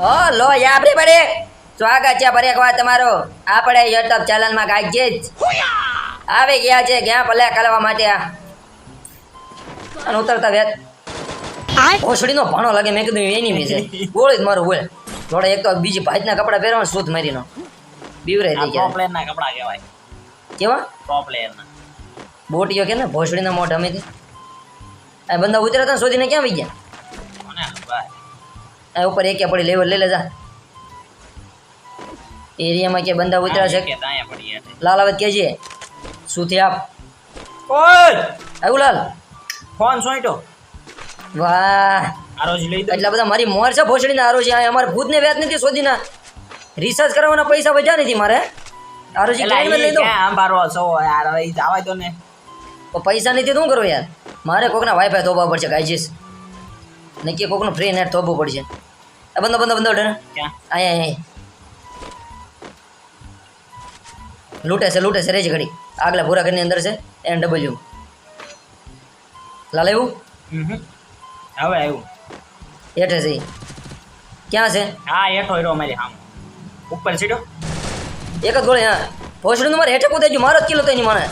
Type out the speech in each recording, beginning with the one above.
Hello યાબરી પડે સ્વાગત છે ફરી એકવાર તમારો. આપણે યુટ્યુબ ચેનલમાં ગાજે જ. આવી ગયા છે ક્યાં ભલે કરવા માટે આ. ઉતરતા વેત. ઓસડીનો ભાણો લાગે મેં કીધું એની મેં ગોળી જ મારું બોલે. થોડે એક તો બીજી ભાજના કપડા પહેરવા સૂત મારીનો. બીવરાઈ થઈ ગયા. પ્લેયર ના કપડા કહેવાય. કેવા? ટોપ પ્લેયરના બોટીઓ કે ને? ભોસડીના મોઢ અમે આ બંદા ને શોધીને ક્યાં આવી ગયા? આ ઉપર એકે પડી લેવલ લઈ લેજા. એરિયામાં કે બંદા ઉતરા છે. કે લાલ આવે કેજે શું થી આપ ઓય! આવ્યું લાલ? ફોન સોઈટો વાહ. આરોજ લઈ દો એટલા બધા મારી મોર છે ભોસડીના આરો છે આ અમારે ભૂતને વ્યાજ નથી શોધીના. રિસર્ચ કરવાના પૈસા વધ્યા નથી મારે. આરોજી એલા લઈ દો આમ બારો છો? યાર હવે જવા દો ને. પૈસા નથી તો શું કરો યાર? મારે કોકના વાઈફાઈ ધોબા પડશે ગાઈજીસ. નક્કી કોકનું ફ્રી નેટ થોભવું પડશે. આ બંધો બંધો બંધો ડર. ક્યાં? અહીંયા લૂંટે છે લૂંટે છે રેજ ઘડી આગલા પૂરા ઘરની અંદર છે એન ડબલ્યુ લાલ એવું હવે આવ્યું. હેઠે છે ક્યાં છે? હા હેઠો હીરો મારી સામે ઉપર સીડો. એક જ ગોળી હા. ભોસડીનું મારે હેઠે કૂદાઈ ગયું મારો જ કિલો તો એની મને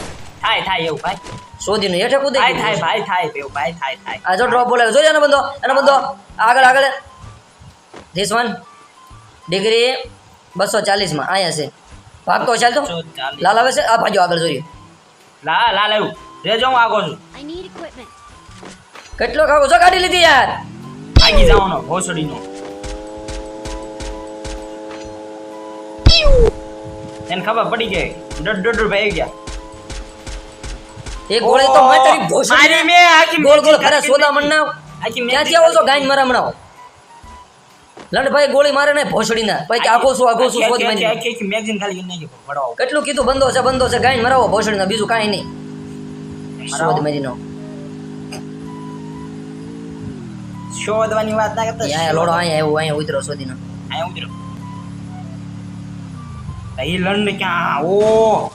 થાય થાય એવું ભાઈ. શોધીનું હેઠે કૂદાઈ થાય થાય ભાઈ થાય પેવું ભાઈ થાય થાય. આ જો ડ્રોપ બોલાવ્યો જોઈ એનો બંદો એનો બંદો આગળ આગળ. ધીસ વન ડિગ્રી બસો ચાલીસમાં અહીંયા છે. ભાગતો ચાલ તો. લાલ આવે છે? આ ભાજો આગળ જોઈએ લા લાલ આવ્યું. રેજો હું આગો છું. કેટલો ખાવો છો કાઢી લીધી યાર. આગી જવાનો ભોસડીનો એને ખબર પડી ગઈ દોઢ દોઢ રૂપિયા આવી ગયા. એક ગોળી તો મેં તારી ભોસડી મારી મે આખી ગોળ ગોળ ખરા સોદા મન્ના આખી મેચિંગ આવો છો કરી ગાઈન મારા હમણાં લંડભાઈ ગોળી મારે ને ભોસડી ના પછી આખો શું આખો શું સોદ આખી મેગઝીન ખાલી નાખી ભરાવો. કેટલું કીધું? બંધો છે બંધો છે. ગાઈન મરાવો ભોસડી ના બીજું કાઈ નહીં. સોદ શોધ નો શોધવાની વાત ના કરતા અહીંયા લોડો અહીંયા એવું અહીંયા ઉતરો શોધીનો અહીંયા ઉતરો. એ લંડ ક્યાં? ઓ.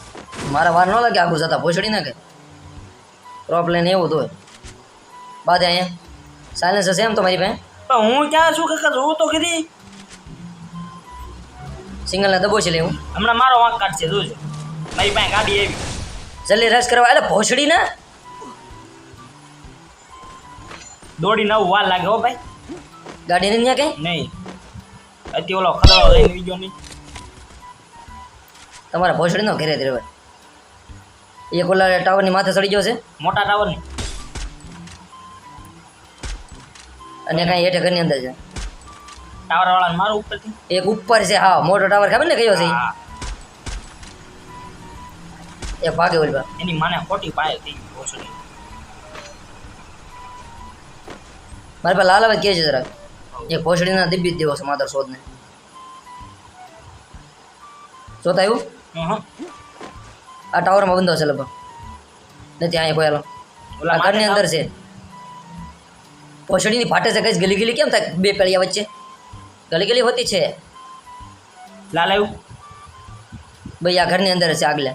મારા વાર ન લાગે આગળ જતા ભોસડી ના કે? પ્રોબ્લેમ એવું તો બાદ અહીંયા. સાયલેન્સ હશે એમ તો મારી પાસે હું ક્યાં છું કાકા? જોઉં તો ખરી. સિંગલને દબો છે લેવું હમણાં મારો વાંક કાઢશે જોજો. મારી પાસે ગાડી આવી. જલ્દી રસ કરવા. એટલે ભોસડી ના? દોડી નવ વાર લાગે હો ભાઈ. ગાડી ને ત્યાં કઈ નહીં. અત્યારે ઓલો ખરો લઈને બીજો નહીં તમારા ભોસડી નો ઘેરે ધીરે એક ઓલા ટાવરની માથે ચડી ગયો છે. મોટા ટાવરની અને કાંઈ હેઠે ઘરની અંદર છે. ટાવર વાળાને મારું ઉપરથી? એક ઉપર છે હા મોટો ટાવર ખબર ને કયો છે એ? ભાગે ઓલી બા એની માને ખોટી પાય થઈ ભોસડી મારી પાસે લાલ આવે કે છે જરાક. એ ઘોસડીના દિબ્બી દેવો છે માધર શોધને. જોતા આવ્યું? હં. આ ટાવરમાં બંધો છે લગભગ. નથી અહીંયા કોઈ હાલો. આ ઘરની અંદર છે. પોછડીની ફાટે છે કઈ ગલી ગલી કેમ થાય? બે પેળિયા વચ્ચે. ગલી ગલી હોતી છે. લાલ આવ્યું. ભાઈ આ ઘરની અંદર છે આગલે.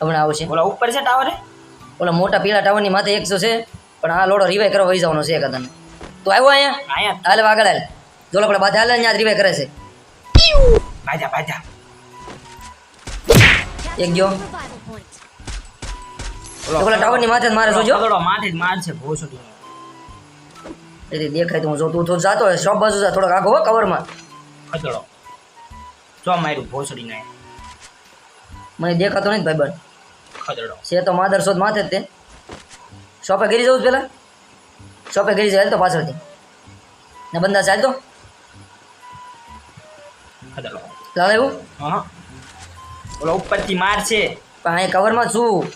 હમણાં આવશે ઓલા ઉપર છે ટાવર ઓલા મોટા પીળા ટાવરની માથે એક તો છે પણ આ લોડો રિવાઈ કરવા વહી જવાનો છે કદાચ તો આવ્યો અહીંયા? અહીંયા હાલે આગળ હાલ. જો આપણે બાધા હાલે ત્યાં રિવાઈ કરે છે. ભાજા ભાજા એક ગયો ઓલા ટાવરની માથે મારે જોજો. ખદડો માથે મારશે ભોસડી એટલે દેખાય તો હું જો તું તો જાતો હોય શોપ બાજુ જા થોડોક આગો હો કવરમાં ખદડો જો માર્યું ભોસડી ને મને દેખાતો નહીં ભાઈ બન ખદડો છે તો માદર શોધ માથે જ તે. શોપે ગરી જવું પેલા? શોપે ગરી જાય તો પાછળથી. ને બંદા ચાલતો ખદડો લાલ એવું? હા. ઓલો ઉપરથી મારશે પણ અહીં કવરમાં છું.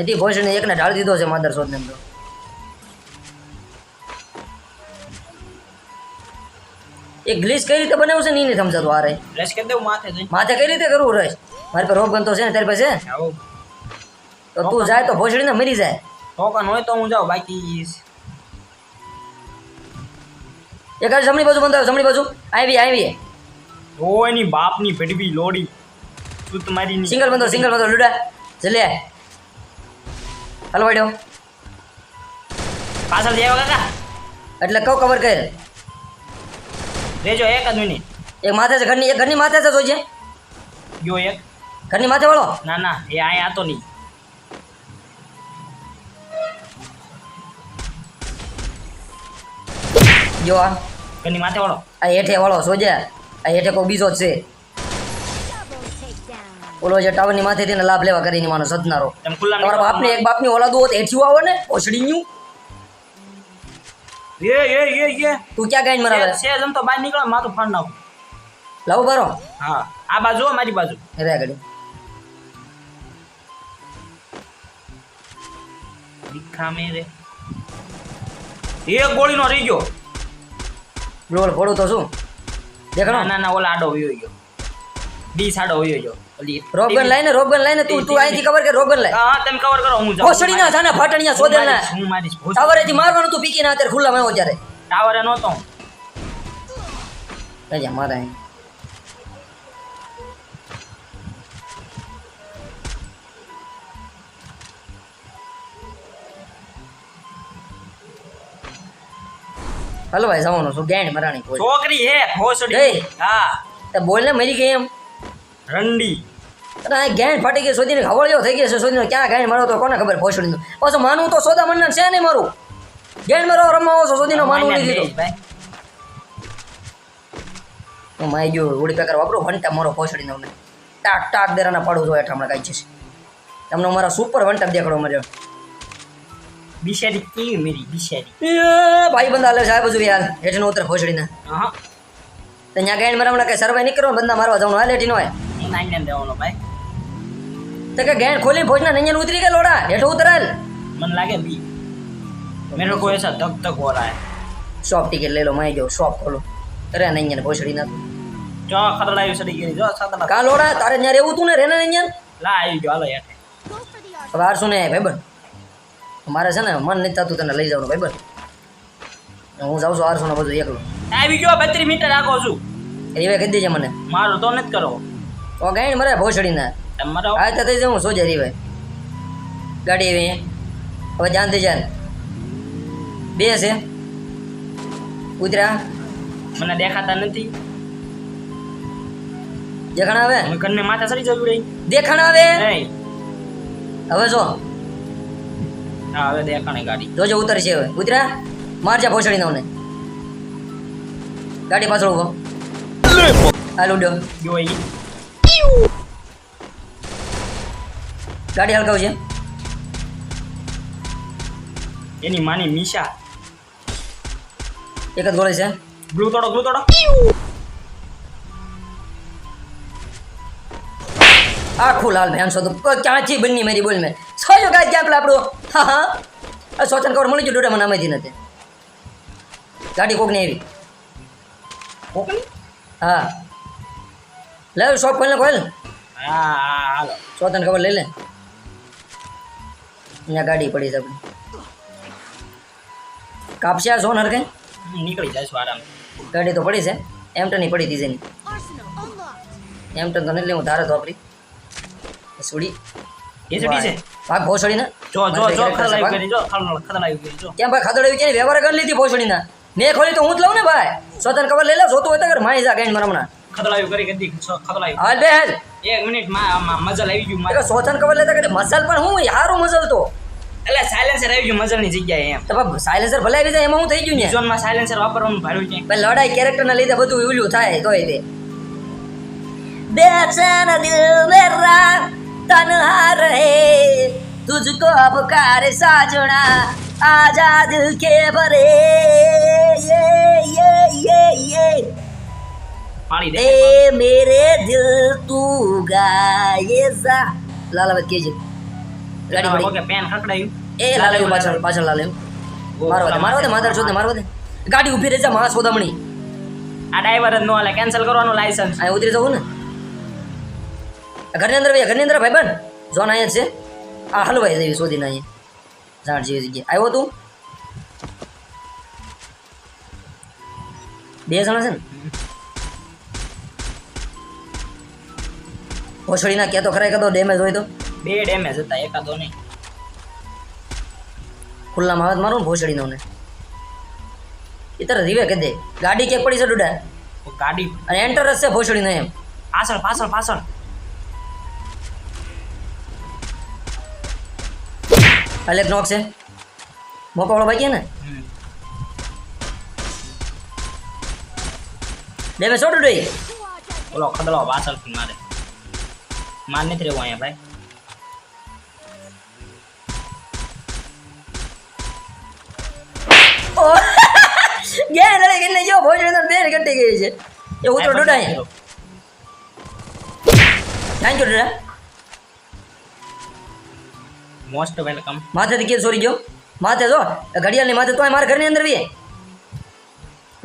નથી ભોસને એકને ઢાળી દીધો છે માદર એમ તો. એ ગ્લીસ કઈ રીતે બનાવ્યું છે નહીં સમજાતું આ રે રસ કરી દઉં માથે માથે કઈ રીતે કરવું રસ મારી પાસે રોગ બનતો છે ને તારી પાસે? તો તું જાય તો ભોસડીને મરી જાય. ટોકન હોય તો હું જાઉં બાકી એક જમણી બાજુ બંધ આવ્યો જમણી બાજુ. આવી આવી ઓ એની બાપની ભેડવી લોડી. તું તમારી સિંગલ બંધો સિંગલ બંધો લુડા જલે હાલો વાડ્યો પાછળ જાય કાકા એટલે કઉ કવર કર રેજો એક જ મિનિટ એક માથે છે ઘરની એક ઘરની માથે છે જોઈજે ગયો એક ઘરની માથે વાળો ના ના એ અહીંયા હતો નહીં જો આ ઘરની માથે વાળો આ હેઠે વાળો સોજે આ હેઠે કોઈ બીજો છે ઓલો જે ટાવરની માથેથી ને લાભ લેવા કરીને માનો સદનારો. તમારા બાપને એક બાપની ઓલાદુ હોત હેઠી આવે ને ઓછડીયું એ એ એ એ. તું ક્યાં ગાઈને મરાવે? છે જમ તો બહાર નીકળો માથું ફાડ નાખું. લાવો બરો હા આ બાજુ મારી બાજુ. રે આગળ. દીખા મેરે. એક ગોળીનો રહી ગયો. લોલ ફોડું તો શું? દેખાડો ના ના ઓલા આડો વયો ગયો. ડી સાડો વયો ગયો. રોગન લાઈને રોગન લાઈને તું તું અહીંથી કવર કે રોગન લઈ હા તમે કવર કરો હું જાઉં ઓસડી ના થાને ફાટણિયા સોદેલ ના હું મારીશ ટાવરેથી મારવાનું તું પીકી ના અત્યારે ખુલ્લા માં ત્યારે. ટાવરે નહોતો. કજા મારા. ભાઈ જવાનું છું. ગેંડ મરાણી છોકરી હે ભોસડી હા. તે બોલ ને મરી ગઈ એમ. રંડી. આ ગેંડ ફાટી ગઈ સોદીને હવળિયો થઈ ગયો છે સોદીનો ક્યાં ગેંડ મારો તો કોને ખબર ભોસડીનું પાછું માનું તો સોદા મન્નન છે નહીં મારું. ગેંડ મારો રમવા છો સોદીનો માનું નહીં દીધો માઈ ગયો ઉડી પેકર વાપરો વંટા મારો ભોસડીનો ને ટાક ટાક દેરાના પાડું જોઈએ હમણાં કાંઈ છે. તમને મારા સુપર વંટા દેખાડો મળ્યો. બિચારી કેવી મેરી બિચારી ભાઈ બંધ લે છે હજુ યાર. હેઠનો ઉતર ભોસડીના હા. ત્યાં ગેંડ મારા હમણાં કઈ સર્વે નીકળો બંદા મારવા જવાનું હાલ હેઠી નો હોય. નાઈ દેવાનો ભાઈ. તો કે ગેટ ખોલી ભોજના નૈયન ઉતરી ગયા લોડા હેઠો ઉતરાલ. મન લાગે બી. મેરો કોઈ એસા ધક ધક હો રહા હે. શોપ ટિકિટ લઈ લો માઈ જાઓ શોપ ખોલો. અરે નૈયન ભોસડી ના જો ખતરડાયું સડી ગઈ જો સાદના કા લોડા તારે ન્યા રહેવું તું ને રેને નૈયન લા આવી ગયો હાલો હેઠે. હવે આરશું ને ભાઈબન મારે છે ને મન નહીં થતું તને લઈ જવાનું ભાઈબન હું જાઉં છું આરસો ને બધું એકલો. આવી ગયો બત્રીસ મીટર રાખો છું. એ કહી દેજે મને. મારું તો નથી કરો તો ગઈ મારે ભોસડી ના તમારો આ તો થઈ જાઉં જરી ભાઈ ગાડી એવી? હવે જાનથી જાન. બે છે. ઉતરા મને દેખાતા નથી. દેખાણ આવે કન્ને માથા સરી જવું રહી દેખાણ આવે હવે જો. હા હવે દેખાણે ગાડી. જોજે ઉતરશે હવે. ઉતરા મારજા ભોસડી નવને ગાડી પાછળ ઊભો. હાલ ઉડ્યો. જો ઈ ગાડી હલકાવજે એની માની મીશા. એક જ ગોળે છે. બ્લુ તોડો બ્લુ તોડો. આખું લાલ તો ક- ક્યાંથી બની મારી બોલ મેં છયો ગાય ક્યાં પેલા આપણું? હા હા. સોચન કવર મળી ગયું ડોડા મને આમાંથી નથી. ગાડી કોક નહીં આવી? કોકની? હા. લે શોપ ખોલ ને ખોલ હા હાલો. ખબર લઈ લે. અહીંયા ગાડી પડી છે આપણી. કાપશે આ સોન હરકાઈ નીકળી જાય આરામ. ગાડી તો પડી છે. એમટની પડી હતી જેની. એમટન તો નથી હું ધારે તો આપણી. સુડી ભાગ ભોસડીને. જો જો જો કરી જો ખતરડાયું કરી જો. કેમ ભાઈ વ્યવહાર કરી લીધી ભોસડીના? મેં ખોલી તો હું જ લઉં ને ભાઈ. સ્વતંત્ર ખબર લઈ લે જોતું હોય તો માણી જા ગાઈને હમણાં. ખતરડાયું કરી કરી ખતરડાયું હાલ બે હાલ એક મિનિટ માં માં મજલ આવી ગયું એ મારે સ્વતંત્ર ખબર લેતા કે મસાલ પણ હું હારું મસલ તો એટલે સાયલેન્સર આવી ગયું મજલની જગ્યાએ એમ તો બાપ સાયલેન્સર ભલે આવી જાય એમાં હું થઈ ગયું ને ઝોનમાં સાયલેન્સર વાપરવાનું ભાડું છે ભાઈ લડાઈ કેરેક્ટરના લીધે બધું ઓલું થાય તોય તે बेचैन दिल मेरा तन्हा रहे तुझको पुकारे साजना आजा दिल के भरे ये ये ये ये પાણી દે. મેરે દિલ તું ગાયે જા. લાલા કેજે. ગાડી પડી. ઓકે પેન ખકડાયું એ લાલા પાછળ પાછળ લાલા મારવા દે મારવા દે માધર છોડે મારવા દે. ગાડી ઊભી રહેજા મહા સોદામણી. આ ડ્રાઈવર જ નો હાલે કેન્સલ કરવાનું લાયસન્સ અહીં ઉતરી જવું ને. ઘરની અંદર ભાઈ ઘરની અંદર ભાઈ બન જોન અહીંયા છે. આ હલવાઈ જેવી શોધીને અહીંયા ઝાડ જેવી જગ્યાએ. આવ્યો તું? બે જણા છે ને? ઓછળીના ક્યાં તો ખરા કદો ડેમેજ હોય તો? બે ડેમેજ હતા એકાદો નહીં. ખુલ્લામાં તો મારું ને ભોસડીનો ને. એ તારે રીવે કહી દે. ગાડી ક્યાંક પડી છે ડુડા? ગાડી અને એન્ટર જ છે ભોસડીનો એમ. પાછળ પાછળ પાછળ. અલેક નોક છે. મોકોવાળો બાકી ને? મેં છોટું ડોઈ ઓલો ખદલો પાછળથી મારે. માર નથી રહેવું અહીંયા ભાઈ. ગયા એટલે જો બે ગઈ છે. એ ઉતરો ડોડા અહીંયા. થેન્ક યુ ડોડા મોસ્ટ વેલકમ. માથેથી કે સોરી ગયો માથે જો. ઘડિયાળની માથે તો મારા ઘરની અંદર વી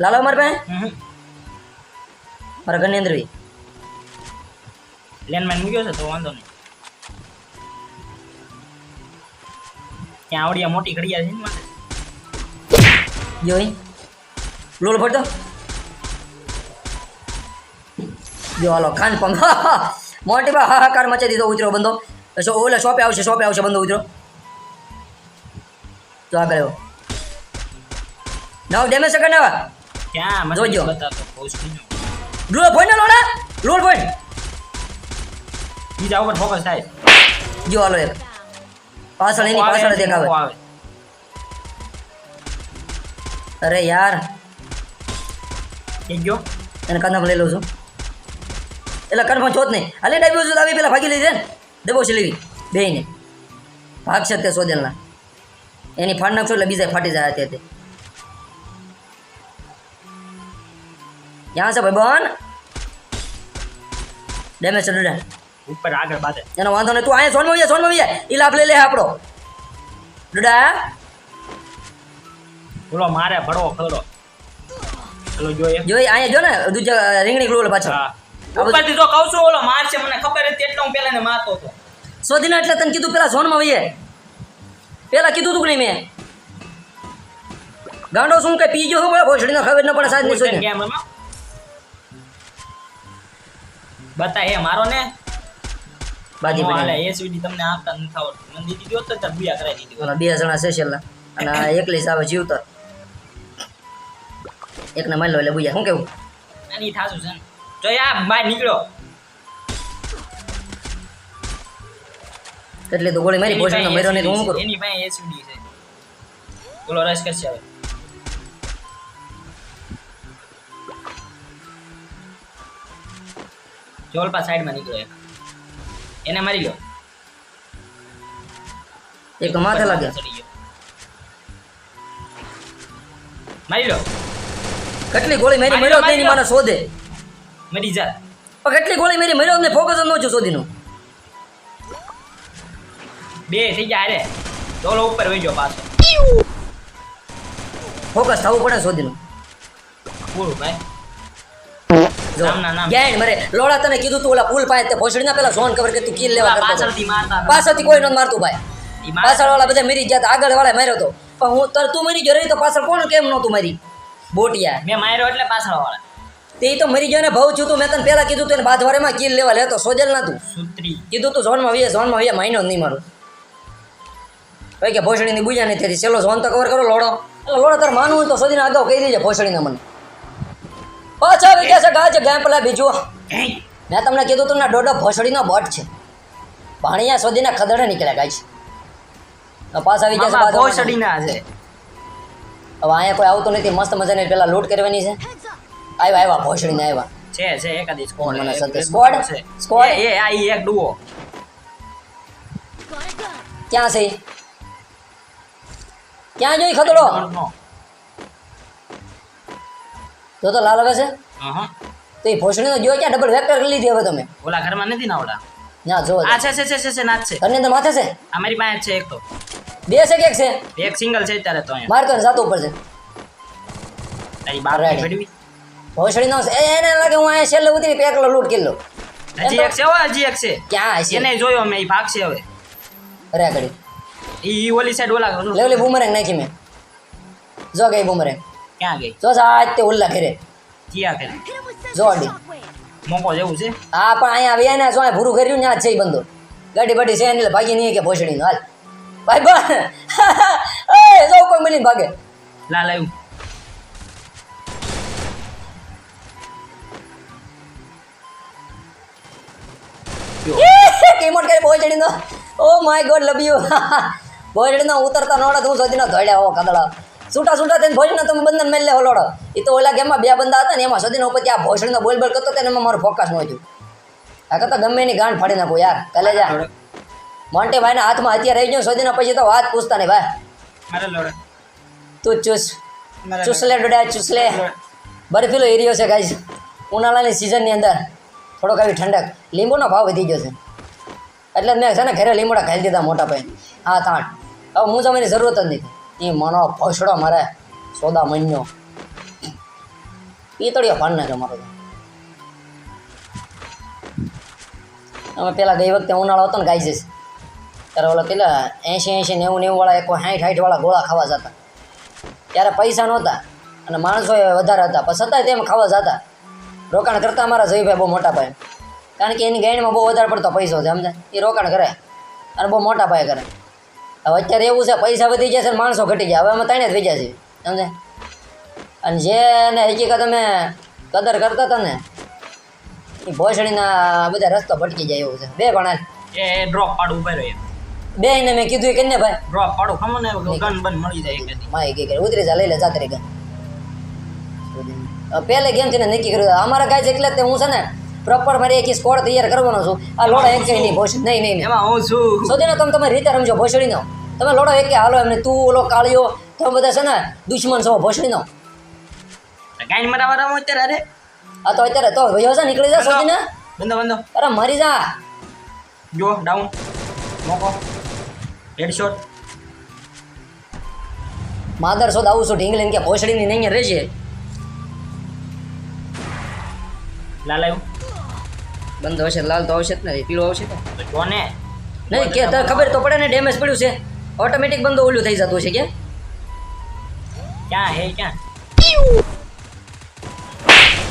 લાલો મારા પાસે? મારા ઘરની અંદર વી લેન્ડમાઇન મૂક્યો છે તો વાંધો નહીં. ત્યાં આવડિયા મોટી ઘડિયાળ છે ને મારે જો અહીં લોલ ફરતો જો હાલો ખાન પંગ. મોટી બા હાહાકાર મચાઈ દીધો ઉતરો બંધો. ઓલે શોપે આવશે શોપે આવશે બંધો ઉતરો. તો આગળ આવ્યો નવ ડેમેજ ક્યાં મને જોજો. લોલ ફોન ને લોડા લોલ ફોન બીજા ઉપર ફોકસ થાય. જો આલો એક પાછળ એની પાછળ દેખાવે. અરે યાર. એક ગયો? એને કાંદામાં લઈ લઉં છું. એટલે છો જ નહીં. હાલે ડાબી બાજુ આવી પેલા ભાગી લીધી ને? દેબો છે લેવી. બેયને. ભાગશે તે સોદેલના. એની ફાડ નાખશો એટલે બીજા ફાટી જાય તે તે. છે ભાઈ બોન. ડેમેજ ડુડા. ઉપર આગળ બાદ. એનો વાંધો નહીં તું અહીંયા સોનમાં વિયા સોનમાં વિયા ઈ લાભ લઈ લે આપણો. ડડા. બોલો મારે ભડવો ખડો ચલો જોઈએ. જોઈ અહીંયા જો ને દૂજા રીંગણી ગ્લોલ પાછળ. હા. ઉપરથી તો કહું છું ઓલો મારશે મને ખબર હતી એટલે હું પેલા ને મારતો હતો. શોધીને એટલે તને કીધું પેલા ઝોનમાં વહીએ પેલા કીધું તું કે મેં? ગાંડો શું કે પી ગયો પડે ભોસડીનો ખબર ન પડે game રમો. બતા એ મારો ને? બાજી હું એ પડી તમને આપતા નથી આવડતું. મને દીધી દો તો બુયા કરાવી દીધી બે જણા છે છેલ્લા. અને એકલી આવે જીવતર એકને મારી લો એટલે બુયા. શું કેવું? આની થાશું છે જો આ બહાર નીકળો. એટલે તો ગોળી મારી મર્યો નહીં તો હું કરું? એની પાસે એસડી છે. બોલો રસ કરશે હવે. જોલપા સાઈડમાં નીકળ્યો એક. એને મારી લો એક માથે લાગે. મારી લો કેટલી ગોળી મારી મર્યો નહીં માને શોધે. મરી જા. પણ કેટલી ગોળી મારી મર્યો ને ફોકસ ન છું શોધીનું. બે થઈ ગયા અરે ડોલો ઉપર વહી પાછો. ફોકસ થવું પડે શોધીનું. પૂરું ભાઈ. ગેંડ મરે. લોડા તને કીધું તું ઓલા પુલ પાસે તે ભોસડીના પેલા ઝોન કવર કે તું કિલ લેવા. પાછળથી મારતા પાછળથી કોઈ ન મારતું ભાઈ. પાછળ વાળા બધા મરી ગયા આગળ વાળા માર્યો તો. પણ હું તર તું મરી ગયો રહી તો પાછળ કોણ કેમ નહોતું મારી? બોટિયા મેં માર્યો એટલે પાછળ વાળા તે તો મરી ગયો ને ભાવ છું તું મેં તને પેલા કીધું તું બાદવારેમાં કિલ લેવા લેતો સોજલ ના તું. કીધું તું ઝોનમાં વીએ ઝોનમાં વીએ માઇનો નહીં મારું. ભાઈ કે ભોસડીની બુજા નહીં તેથી છેલ્લો ઝોન તો કવર કરો લોડો. એટલે લોડો તાર માનવું તો સોદીને અગાઉ કહી દેજે ભોસડીને મને. પાછા આવી ગયા છે ગાજ ગેમ પેલા બીજું. મેં તમને કીધું તું ના ડોડો ભોસડીનો બોટ છે. પાણીયા સોદીના ખદડે નીકળ્યા ગાય છે. પાછા આવી ગયા છે ભોસડીના છે. હવે અહીંયા કોઈ આવતું નથી મસ્ત મજાની પેલા લૂંટ કરવાની છે. આવ્યા આવ્યા ભોસડીને આવ્યા. છે છે એકાદી સ્કોડ મને સત્ય સ્કોડ? છે. સ્કોડ? એ એ આ એક ડુઓ ક્યાં છે ક્યાં જોઈ ખદડો? તો તો લાલ આવે છે? તો એ ભોસડીનો જો ક્યાં? ડબલ વેક્ટર કરી લીધી હવે તમે. ઓલા ઘરમાં નથી ના ઓલા ના જો આ છે છે છે છે નાચ છે. ઘરની અંદર માથે છે? આ મારી પાસે છે એક તો. બે છે કે એક છે? એક સિંગલ છે અત્યારે તો અહીંયા. મારે તો સાત ઉપર છે. તારી બાર. ભેડવી ભોસડીનો છે. એ એને લાગે હું અહીંયા છેલ્લે ઉતરી પેકલો લૂટ કિલ્લો હજી એક છે હો હજી એક છે. ક્યાં છે એને જોયો મેં ભાગ છે હવે. અરે ઘડી ઈ ઓલી સાઈડ ઓલા ઓલું- લેવલી બૂમરેંગ નાખી મેં. જો ગઈ બુમરેંગ ક્યાં ગઈ? જો સાહેબ તે ઓલા ઘરે. ક્યાં ઘરે? જોડી. મોકો જેવું છે? હા પણ અહીંયા આવ્યા ને જો ભૂરું કર્યું ને આ જઈ બંધો ગાડી બાડી છે એટલે ભાગી નહીં કે ભોસડી હાલ. ભાઈ બા એ જો કોઈ મળીને ભાગે. લા લાવ્યું કિંમત કરી ભોજડી નો ઓ oh my God love you Bhojdi નો ઉતરતા નોડા તું સુધી નો ધોડ્યા હો કદડા છૂટા છૂટા થઈને ભોજન તમે બંધન મેલે હોલોડો એ તો ઓલા ગેમમાં બે બંદા હતા ને એમાં સોધીનો ઉપર આ ભોજડીનો બોલ બોલ કરતો હતો મારો ફોકસ ન હતું. આ કરતા ગમે એની ગાંઠ ફાડી નાખું યાર કલે જા. મોન્ટી ભાઈના હાથમાં હથિયાર રહી ગયો સોધીનો પછી તો વાત પૂછતા નહીં ભાઈ. તું ચૂસ. ચૂસલે ડોડા ચૂસલે. બરફીલો એરિયો છે ગાઈસ. ઉનાળાની સિઝનની અંદર થોડોક આવી ઠંડક. લીંબુનો ભાવ વધી ગયો છે. એટલે મેં છે ને ઘરે લીંબુડા ખાઈ દીધા મોટા ભાઈ. હા તાણ. હવે હું જમવાની જરૂરત જ નથી એ મનો ભોસડો મારે સોદા મન્યો પિતળીઓ ભાન નાખ્યો મારો. તો અમે પેલા ગઈ વખતે ઉનાળો હતો ને ગાઈઝીસ, ત્યારે ઓલા પેલા એંશી એંશી નેવું નેવું વાળા એક સાઠ સાઠ વાળા ગોળા ખાવા જતા. ત્યારે પૈસા નહોતા અને માણસો વધારે હતા. પણ છતાંય તેમ ખાવા જતા. રોકાણ કરતા અમારા જયભાઈ બહુ મોટા ભાઈ કારણ કે એની ગાયણમાં બહુ વધારે પડતો પૈસો છે, સમજાય? એ રોકાણ કરે અને બહુ મોટા પાયે કરે. હવે અત્યારે એવું છે પૈસા વધી ગયા છે અને માણસો ઘટી ગયા. હવે અમે ત્રણે જ વેચ્યા છીએ. સમજે? અને જેને હકીકત અમે કદર કરતા હતા ને એ ભોસડીના બધા રસ્તો ભટકી જાય એવું છે. બે ભણા એ ડ્રોપ પાડું ઊભા રહ્યો બે એને મેં કીધું કે ને ભાઈ. ડ્રોપ પાડું. ખમો ને ગન બન મળી જાય માય કે ઉતરી જા લઈ લે જાતરી ગન પહેલે ગેમ છે ને નક્કી કર્યું. અમારા ગાય એટલે તે હું છે ને પ્રોપર મારી એક સ્કોડ તૈયાર કરવાનો છું. આ લોડો એક નહીં ભોસડી નહીં નહીં એમાં હું છું? સોધીને તમે તમારી રીતે રમજો ભોસડીનો. તમે લોડો એક હાલો એમને તું ઓલો કાળિયો તમે બધા છે ને દુશ્મન છો ભોસડીનો. કાંઈ મારા વાળા અત્યારે અરે? આ તો અત્યારે તો ભયો છે નીકળી જા સોધીને બંધો બંધો અરે મરી જા. જો ડાઉન. મોકો. હેડશોટ માદર સોદ આવું છું ઢીંગલીને કે ભોસડીની નહીં રહેશે લાલ આવ્યું. બંધ હશે લાલ તો આવશે જ ને પીળો આવશે ને નહીં કે તને ખબર તો પડે ને ડેમેજ પડ્યું છે. ઓટોમેટિક બંધ ઓલું થઈ જતું છે કે? ક્યાં હે ક્યાં?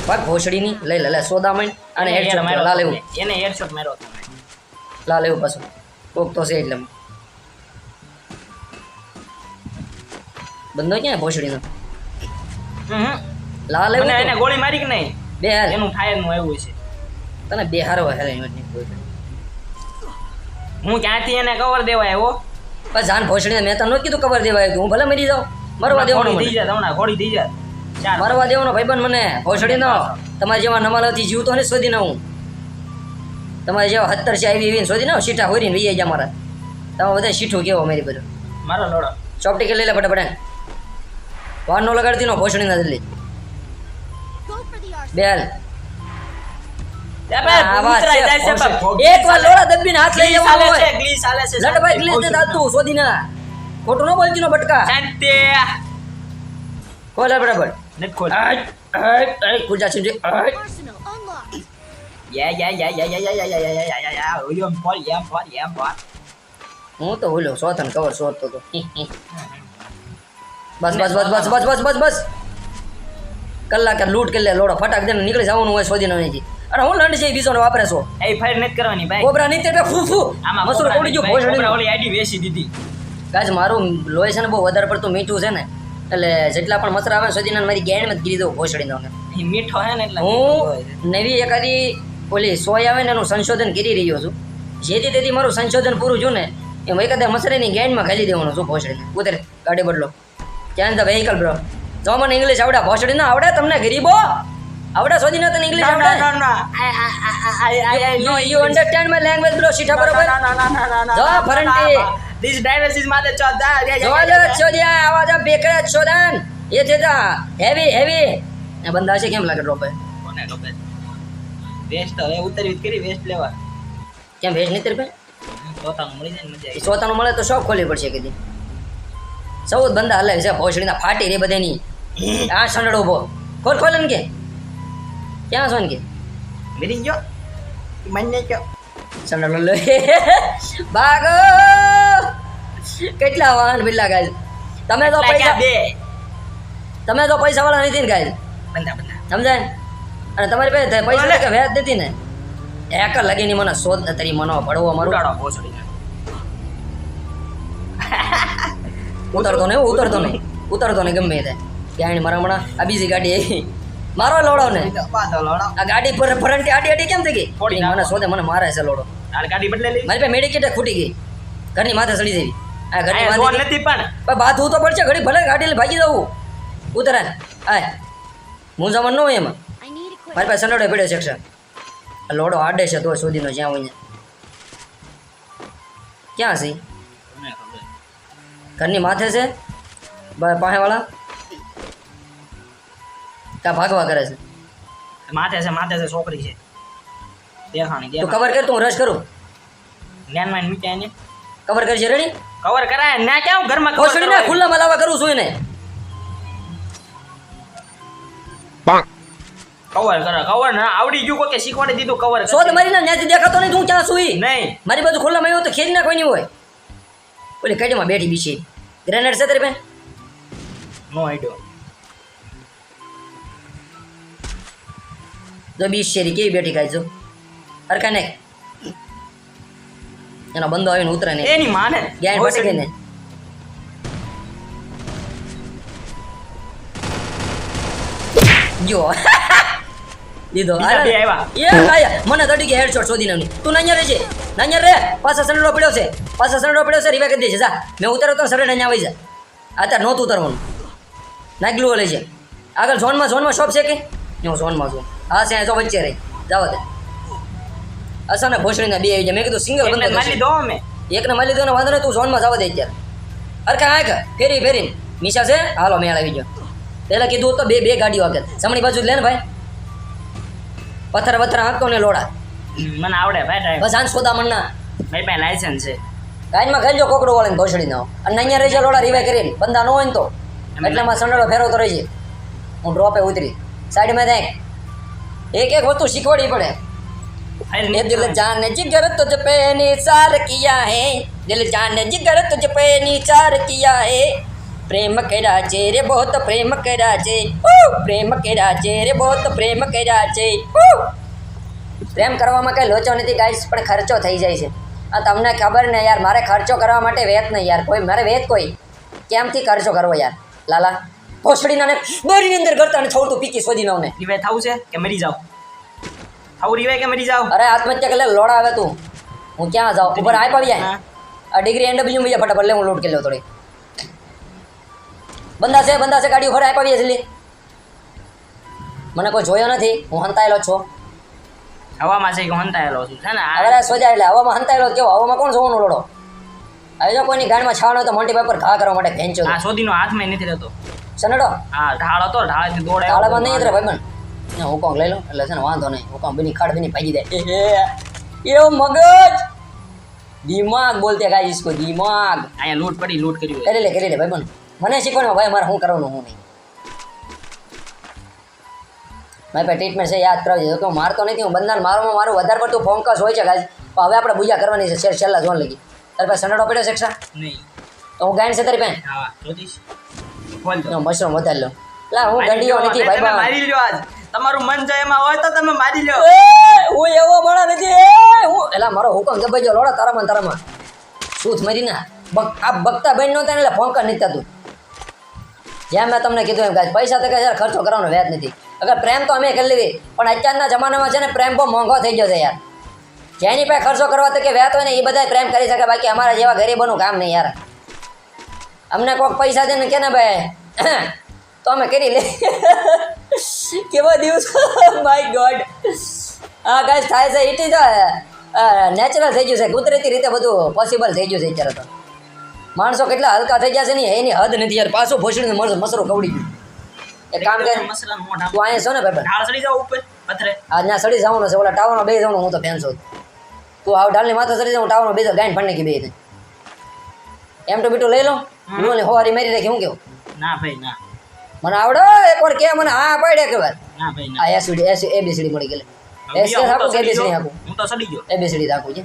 ભાગ ભોસડીની લઈ લે લે સોદામણ અને હેડશોટ માર્યો લાલ એવું. એને હેડશોટ માર્યો લાલ એવું પાછું. કોક તો છે એટલે. બંધો ક્યાં ભોસડીનો. લાલ એવું એને ગોળી મારી કે નહીં? બે એનું ફાયરનું આવ્યું છે. તને બે હારો હું ક્યાંથી એને કવર દેવા આવ્યો? પણ જાન ભોસડીને મેં તને કીધું કવર દેવા આવ્યું હું ભલે મરી જાઉં મરવા દેવાનું થઈ જાય તમને ઘોડી થઈ જાય. મરવા દેવાનો ભાઈબંધ મને ભોસડીનો. તમારા જેવા નમાલાથી જીવતો ને શોધી ના હું તમારે જેવા હત્તર છે આવી એવીને શોધી ના સીઠા હોય ને જાય મારા. તમે બધા સીઠું કેવો મારી બધું મારો લોડો. ચોપટી કે લઈ લે ફટાફટ. વાર નો લગાડતી નો ભોસડી ના દિલ્હી. બેલ. ખોટું ન બોલતી નો બટકા ખોલ આય, ખુરજા છીંડી, આય. Arsenal unlocked. યા યા યા યા યા યા યા યા યા યા યા ઓય એમ બોલ એમ બોલ એમ બોલ હું તો ભૂલ્યો સોતન કવર શોધતો તો હી, હી. બસ બસ બસ બસ બસ બસ બસ બસ કલાકે લૂંટ કરી લે લોડો ફટાક દે નીકળી જવાનું હોય શોધીને અહીંથી અરે હું લંડ છે બીજો વાપરે છો. એ ફાયર નથી કરવાની ભાઈ. કોબરા નીચે એટલે ફૂ ફૂ. આમાં મસૂર કોડી ગયો નહીં, કોબરા ઓલી આઈડી વેસી દીધી. કાજ મારું લોહી છે ને બહુ વધારે પડતું મીઠું છે ને એટલે જેટલા પણ મસરા આવે સુધી મારી ગેણમાં જ ગીરી દઉં ભોસડીનો દઉં મીઠો હે ને એટલે હું નવી એકાદી ઓલી સોય આવે ને એનું સંશોધન કરી રહ્યો છું. જેથી તેથી મારું સંશોધન પૂરું છું ને એમ એકાદા મસરેની ગેન્ડમાં ખાલી દેવાનું છું ભોસડીને ઉતરે ગાડી બદલો. ક્યાં ધ વેહિકલ બ્રો જો મને ઇંગ્લિશ આવડે ભોસડી ના આવડે તમને ગરીબો? આવડા સુધી ન તને ઇંગ્લિશ આવડે ના. ના I know you understand my language bro શીઠા બરોબર? ના ના ના ના જો ફરંટી. ધીસ ડાયનેસિસ માતે ચોદા જો જરા ચોદા આવાજ આ બેકરા ચોદાન એ દેતા હેવી હેવી આ બંદા છે કેમ લાગે ડ્રોપે કોને ડ્રોપે વેસ્ટ હવે ઉતરી કરી વેસ્ટ લેવા. કેમ વેસ્ટ નહીં તરપે ચોથાનું મળી જાય મજા આવે ચોથાનું મળે તો શોખ ખોલવી પડશે કદી. સૌ બંદા હલાવી છે ભોસડીના ફાટી રે બધાની. આ સંડળો ઊભો. ખોલ ખોલે ને કે. ક્યાં છો ને કે મરી ગયો મને ગયો સંડળ લે ભાગો કેટલા વાહન બિલ્લા ગાય તમે તો પૈસા બે તમે તો પૈસા વાળા નથી ને બંધા સમજાય અને તમારી પાસે પૈસા કે વ્યાજ નથી ને એક લગીની મને શોધ ને તારી મનો પડવો મારું ઉડાડો ભોસડીને. ઉતરતો નહીં ઉતરતો નહીં ઉતરતો નહીં ગમે તે ક્યાંય મારા હમણાં આ બીજી ગાડી આવી મારો લોડો ને? આ ગાડી પર ફરંટી આડી આડી કેમ થઈ ગઈ? થોડી મને શોધે મને મારે છે લોડો. આ ગાડી બદલે લઈ. મારી પાસે મેડિકેટ ખૂટી ગઈ. ઘરની માથે સડી જઈ આ માથે જોન નથી પણ. પણ બાથવું તો પડશે ઘડી ભલે ગાડી લઈને ભાગી જવું. ઉતરાય આય. મૂંઝામણ ન હોય એમાં. મારી પાસે સંડોડે પડ્યો છે એક્શન આ લોડો આડે છે તો શોધીનો જ્યાં હોય ક્યાં છે. ઘરની માથે છે? પાસે પાસેવાળા કા ભાગવા કરે છે. માથે છે માથે છે છોકરી છે. દેખાણી તું કવર કર તું રશ કરું. લેન્ડમાઇન મૂક્યા એને. કવર કરી છે રેડી કવર કરાય ના ક્યાં ઘરમાં ખોસડી ને કરાય? ખુલ્લામાં લાવા કરું છું એને. કવર કરો કવર ના આવડી ગયું કોઈ કે શીખવાડી દીધું કવર શોધ મારી ના ત્યાંથી દેખાતો નહીં તું ક્યાં સુઈ નહીં. મારી બાજુ ખુલ્લામાં આવ્યો તો ખેરી ના કોઈ નહીં હોય. ઓલી કડીમાં બેઠી બીછી ગ્રેનેડ છે તારી બેન નો આઈડિયો જો બીસ શેરી કેવી બેઠી ખાય જો? હરકા ને એનો બંદો આવીને ઉતરે ને. એની માને. ગેન પટી ગઈ ને જો. દીધો. આવ્યા. એ આયા મને તડી ગયા હેડશોટ શોધી નાખની તું નાન્યા રહેજે. નાન્યા રે પાછા સનડો પડ્યો છે. પાછા સનડો પડ્યો છે રીવા કરી દેજે. જા. મેં ઉતરો તો સડે નાન્યા આવી જા અત્યારે નહોતું ઉતરવાનું. નાગલું લે છે આગળ ઝોનમાં ઝોનમાં શોપ છે કે? હું ઝોનમાં છું હા છે તો વચ્ચે રહી. જાવ દે અસાને ભોસડીના બે આવી જાય મેં કીધું સિંગલ બંધ મારી દો અમે. એકને મળી લીધો ને વાંધો નહીં તું ઝોનમાં જવા દે અત્યારે. અરે કાંઈ આખ ફેરી ફેરીને. નિશા છે? હાલો મેળ આવી ગયો. પહેલાં કીધું તો બે બે ગાડીઓ આગળ જમણી બાજુ લે ને ભાઈ. પથ્થર પથ્થર હાંકતો ને લોડા. મને આવડે ભાઈ ડ્રાઈવ બસ આન સોદામણના ભાઈ ભાઈ લાયસન્સ છે. ગાડીમાં ખાઈ કોકડો વાળીને ઘોસડી નો અને અહીંયા રહેજો લોડા રિવાઈ કરીને. બંદા ન હોય ને તો. એટલામાં સંડળો ફેરવતો રહેજે. હું ડ્રોપે ઉતરી. સાઈડમાં થાય એક એક વસ્તુ શીખવાડવી પડે. દિલ જાન જીગર તુજ પે ચાર કિયા હે. દિલ જાન જીગર તુજ પે ચાર કિયા હે. પ્રેમ કર્યા છે રે બહોત પ્રેમ કર્યા છે. પ્રેમ કર્યા છે રે બહુત પ્રેમ કર્યા છે. પ્રેમ કરવામાં કંઈ લોચો નથી ગાઈસ પણ ખર્ચો થઈ જાય છે. આ તમને ખબર ને યાર મારે ખર્ચો કરવા માટે વેત નહીં યાર કોઈ મારે વેત કોઈ. કેમથી ખર્ચો કરવો યાર? લાલા ભોસડીના ને બોરીની અંદર કરતા ને છોડતું પીકી શોધી નાવ ને રિવાય થવું છે કે મરી જાવ થવું રિવાય કે મરી જાવ અરે આત્મહત્યા કરે લોડા આવે તું. હું ક્યાં જાઉં? ઉપર આય પાવી જાય. આ ડિગ્રી એન્ડબ્લ્યુ બીજા ફટાફટ લે હું લોડ કે લો થોડી. બંદા છે બંદા છે ગાડી ઉપર આય પાવી જલ્દી મને કોઈ જોયો નથી હું હંતાયેલો છું. હવામાં છે કે હંતાયેલો છું? છે ને અરે સોજા એટલે હવામાં હંતાયેલો કેવો હવામાં કોણ જોવાનું લોડો? હવે જો કોઈની ગાડીમાં છાણ હોય તો મોટી પાઇપ પર ઘા કરવા માટે ખેંચો આ સોદીનો હાથમાં નથી રહેતો. સનડો હા ઢાળો તો ઢાળે દોડ ઢાળામાં નહીં એટલે ભાઈ પણ હુકોંગ લઈ લઉં એટલે છે ને વાંધો નહીં. હું હુકોંગ બીની ખાડ બીની ભાગી જાય. એવો મગજ? દિમાગ બોલતે ગાય ઇસકો દિમાગ. અહીંયા લૂંટ પડી લૂંટ કર્યું કરી લે કરી લે ભાઈ બન મને શીખવાડો ભાઈ મારે શું કરવાનું હું નહીં. મારી પાસે ટ્રીટમેન્ટ છે યાદ કરાવજે. તો મારતો નથી હું બંધાન મારવામાં મારું વધારે પડતું ફોકસ હોય છે ગાય. હવે આપણે પૂજા કરવાની છે છેલ્લા જોન લગી. તારી પાસે સનડો પડ્યો છે નહીં. તો હું ગાયન છે તારી પાસે? હું મશરૂમ વધારી લો. લા હું ગંડીઓ નથી ભાઈ બા મારી લ્યો આજ. તમારું મન જાય એમાં હોય તો તમે મારી લ્યો. એ, હું એવો માણસ નથી એ, હું એલા મારો હુકમ દબાઈ ગયો લોડા તારામાં તારામાં. સૂત મરી ના. બક આ બકતા બેન નહોતા એટલે ફોંકા નથી તું. જેમ મેં તમને કીધું એમ કાંઈ પૈસા તો કઈ ખર્ચો કરવાનો વ્યાજ નથી. અગર પ્રેમ તો અમે કરી લેવી પણ અત્યારના જમાનામાં છે ને પ્રેમ બહુ મોંઘો થઈ ગયો છે યાર. જેની પાસે ખર્ચો કરવા તો કે વ્યાત હોય ને એ બધા પ્રેમ કરી શકે બાકી અમારા જેવા ગરીબોનું કામ નહીં યાર. અમને કોઈક પૈસા દે ને કે ને ભાઈ તો અમે કરી લે. કેવા દિવસ? માય ગોડ હા ગાઈસ થાય છે ઇટ ઇઝ નેચરલ થઈ ગયું છે કુદરતી રીતે બધું પોસિબલ થઈ ગયું છે અત્યારે તો. માણસો કેટલા હલકા થઈ ગયા છે ને એની હદ નથી. યાર પાછું ભોસડીને મરસ મસરો કવડી ગયું. એક કામ કરે તું અહીંયા છો ને ભાઈ સડી જાવ ઉપર પથરે. આ ત્યાં સડી જવાનું છે ઓલા ટાવરમાં બે જવાનું હું તો ફેન છું. તું આવ ઢાલની માથે સડી જાઉં ટાવરનો બે તો ગાઈન ફાડી નાખી બે એમ તો બીટું લઈ લો. હું હોવારી મારી રાખી હું કેવું? ના ભાઈ ના. મને આવડે એકવાર કે મને હા પાડ્યા કે વાર ના ભાઈ ના. આ એસડી એસ એબીસીડી મળી ગયેલી. હવે એસ આપું કે એબીસીડી. આપું? હું તો સડી ગયો. એબીસીડી રાખું છે.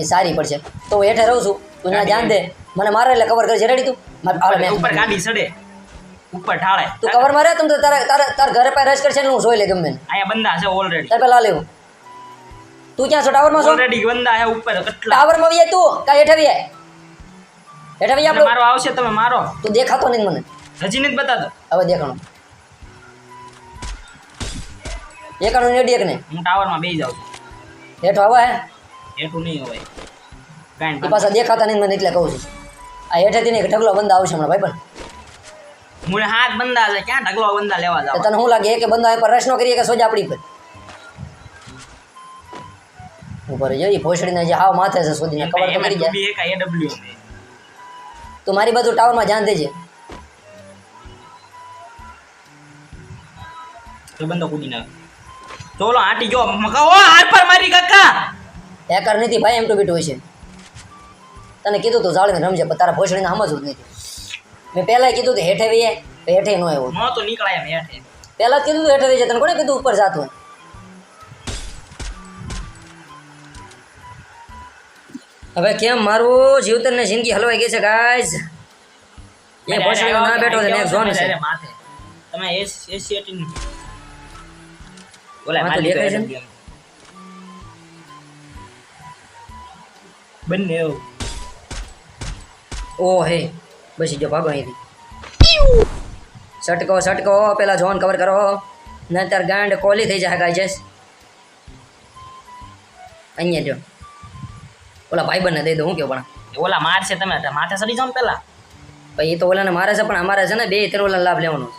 એ સારી પડશે. તો હું હેઠે રહું છું. તું ના જાણ દે. મને મારે એટલે કવર કરજે. રેડી તું? મારે ઉપર ગાડી સડે. ઉપર ઢાળે. તું કવર મારે તું તો તારે તારા તાર ઘરે પાસે રશ કરશે હું જોઈ લે ગમે અહીંયા બંદા છે ઓલરેડી તાર પેલા લેવું તું ક્યાં છો? ટાવરમાં છો? ઓલરેડી બંદા છે ઉપર કેટલા. ટાવરમાં આવી જાય તું. કાંઈ હેઠે આવી જાય હેઠે ભાઈ આપણે. મારો આવશે તમે મારો. તું દેખાતો નહીં મને. હજી નથી બતાતો. હવે દેખાણો. એકાણું ને એક ને હું ટાવરમાં બેસી જાઉં હેઠો આવે હે. હેઠું નહીં હોય. કાંઈ પાછા દેખાતા નહીં મને એટલે કહું છું. આ હેઠેથી નહીં ઢગલો બંદા આવશે હમણાં ભાઈ પણ. મને હાથ બંધા છે ક્યાં ઢગલો બંધા લેવા જાવ? તને શું લાગે કે બંદા પર રસનો કરીએ કે સોજા આપણી પર? ઉપર જો એ ભોસડીને જે હાવ માથે છે શોધીને કવર તો કરી જાય. તું મારી બાજુ ટાવરમાં ધ્યાન દેજે. તો બંધો કૂદી નાખ. ચોલો આંટી જો ઓ હાર પર મારી કાકા. હેકર નથી ભાઈ એમ બીટ હોય છે. તને કીધું તો જાળીને રમજે પણ તારા ભોસડીને સમજવું જ નથી. મેં પહેલાં કીધું તો હેઠે વઈએ તો હેઠે ન આવ્યો. તો નીકળાય હેઠે. પહેલાં કીધું હેઠે વઈએ તને કોને કીધું ઉપર જાતું હવે કેમ મારું જીવતર ને જિંદગી હલવાઈ ગઈ છે ગાઈઝ એ ભોસડીનો ના બેઠો છે નેક્સ્ટ ઝોન છે. તમે એસ ઓલા માથે મારી દેખાય છે બંને ઓ હે. બસી જો ભાગો અહીંથી. સટકો સટકો પેલા ઝોન કવર કરો. નહીતર ગાંડ કોલી થઈ જાય ગાય અહીંયા જો. ઓલા ભાઈબંધને દઈ દઉં હું કેવું પણ ઓલા મારશે તમે માથે સડી જાઓ ને પેલા પછી એ તો ઓલાને મારે છે પણ અમારે છે ને બે ત્રણ ઓલા લાભ લેવાનો છે.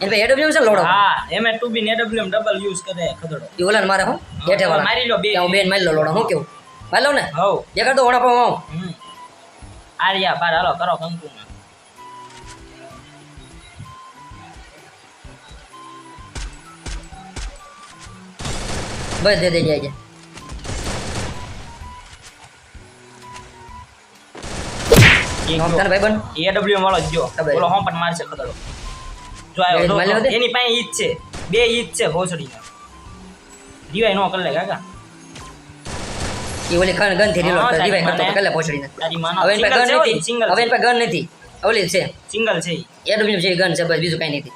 એને ભાઈ એડબ્લ્યુ છે લોડો? હા એમ ટુ બી ને ડબલ્યુ ડબલ યુઝ કરે ખદડો. એ ઓલાને મારે હું હેઠે વાળા. મારી લો બે. હું બેન મારી લો લોડો હું કેવું મારી લઉં ને? હો દેખાડ કરતો ઓણા પાઉં હમ. આર્યા બાર હાલો કરો કંકુ બસ દે દે જાય. તને ભાઈબંધ. એડબ્લ્યુ વાળો જ. હોમ પણ મારશે જો આવ્યો, દે. એની પાસે છે. બે ઈ છે દિવાય નો કરી લે કાકા. એ ઓલી ગન ગનથી રીલોડ હા, દીવાય કરતો મને- કલે પહોંચડીને તારી હવે એની પાસે ગન single છે હોય, નથી. Single હવે એની પાસે ગન નથી. ઓલી છે. સિંગલ છે. એડબ્લ્યુ છે ગન છે બસ બીજું કઈ નથી.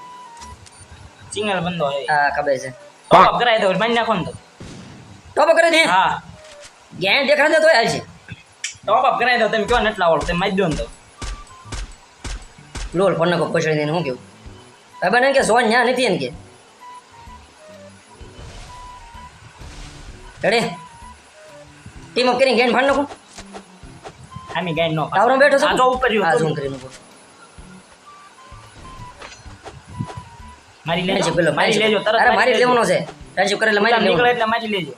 સિંગલ બંધો હોય હા ખબર છે. ટોપ કરાય તો મારી નાખો ને તો. ટોપ કરે દે હા. ગેન દેખાડે તો હાલ છે ટોપ અપ કરાય તો તમે કયો ને એટલા વાળો તમે મારી દો ને તો. લોલ ફોન નાખો પહોંચડી દઈને હું કેવું ભાઈ બને કે સોન ન્યા નથી એમ કે. રેડી? ટીમ અપ કરીને ગેન ફાડ નાખું? આમી ગેન નો ટાવરમાં બેઠો છો? જો ઉપર હા ઝૂમ કરીને. મારી લેજો. પેલો મારી લેજો તરત અરે મારી લેવાનો છે. રાજીવ કરે એટલે મારી નીકળે એટલે મારી લેજો.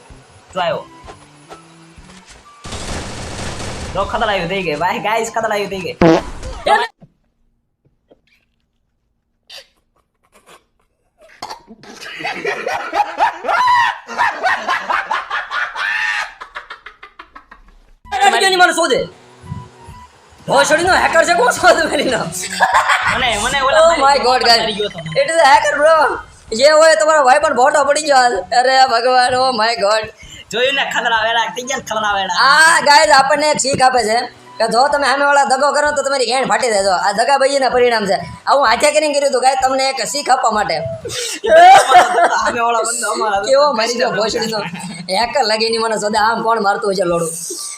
જો આવ્યો જો ખતરાયું થઈ ગઈ ભાઈ ગાઈસ ખતરાયું થઈ ગઈ રાજીવની મને શોધે ભોસડીનો હેકર છે કોણ શોધ મેરીનો મને મને ઓ ઓલા માય ગોડ મારી ગાઈસ ગયો તો મને. ઇટ ઇઝ હેકર બ્રો જે હોય તમારો ભાઈ પણ ભોટો પડી ગયો અરે ભગવાન ઓ માય ગોડ જોયું ને ખતરા વેડા થઈ ગયા ને ખતરા વેડા આ ગાઈસ આપણને એક શીખ આપે છે કે જો તમે સામે વાળા દગો કરો તો તમારી ગેણ ફાટી દેજો આ દગાબાજીના પરિણામ છે. આવું હાથે કરીને કર્યું હતું ગાય તમને એક શીખ આપવા માટે. કેવો મારી ગયો ભોસડીનો હેકર લાગીની મને સોદા આમ કોણ મારતું હોય છે લોડું.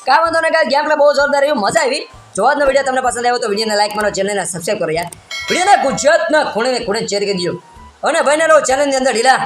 કાંઈ વાંધો ને ગાય ગેમ પ્લે બહુ જોરદાર રહ્યું મજા આવી. જોવાનો વીડિયો તમને પસંદ આવ્યો તો વિડીયોને લાઈક મારો ચેનલને સબસ્ક્રાઈબ કરો યાર. વિડીયોને ગુજરાતના ખૂણે ને ખૂણે શેર કરી દો અને ભાઈને રહો ચેનલની અંદર ઢીલા.